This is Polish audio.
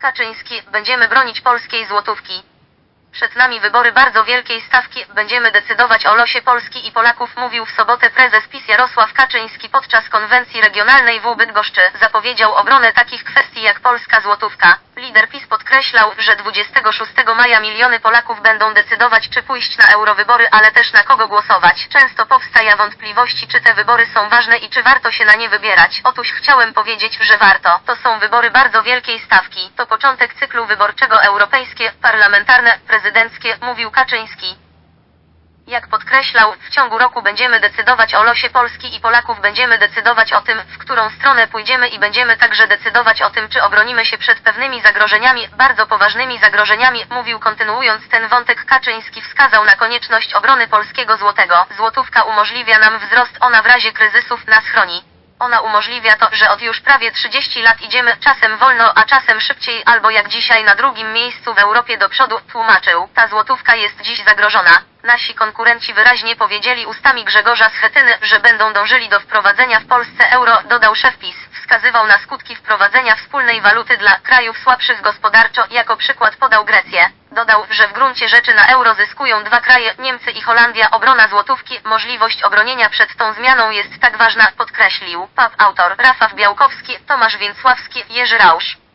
Kaczyński, będziemy bronić polskiej złotówki. Przed nami wybory bardzo wielkiej stawki, będziemy decydować o losie Polski i Polaków, mówił w sobotę prezes PiS Jarosław Kaczyński podczas konwencji regionalnej w Bydgoszczy. Zapowiedział obronę takich kwestii jak polska złotówka. Lider podkreślał, że 26 maja miliony Polaków będą decydować czy pójść na eurowybory, ale też na kogo głosować. Często powstaje wątpliwości, czy te wybory są ważne i czy warto się na nie wybierać. Otóż chciałem powiedzieć, że warto. To są wybory bardzo wielkiej stawki. To początek cyklu wyborczego europejskie, parlamentarne, prezydenckie, mówił Kaczyński. Jak podkreślał, w ciągu roku będziemy decydować o losie Polski i Polaków, będziemy decydować o tym, w którą stronę pójdziemy i będziemy także decydować o tym, czy obronimy się przed pewnymi zagrożeniami, bardzo poważnymi zagrożeniami, mówił kontynuując ten wątek Kaczyński wskazał na konieczność obrony polskiego złotego. Złotówka umożliwia nam wzrost, ona w razie kryzysów nas chroni. Ona umożliwia to, że od już prawie 30 lat idziemy czasem wolno, a czasem szybciej, albo jak dzisiaj na drugim miejscu w Europie do przodu, tłumaczył. Ta złotówka jest dziś zagrożona. Nasi konkurenci wyraźnie powiedzieli ustami Grzegorza Schetyny, że będą dążyli do wprowadzenia w Polsce euro, dodał szef PiS. Wskazywał na skutki wprowadzenia wspólnej waluty dla krajów słabszych gospodarczo, jako przykład podał Grecję. Dodał, że w gruncie rzeczy na euro zyskują dwa kraje, Niemcy i Holandia. Obrona złotówki, możliwość obronienia przed tą zmianą jest tak ważna, podkreślił. PAP autor Rafał Białkowski, Tomasz Więcławski, Jerzy Rausz.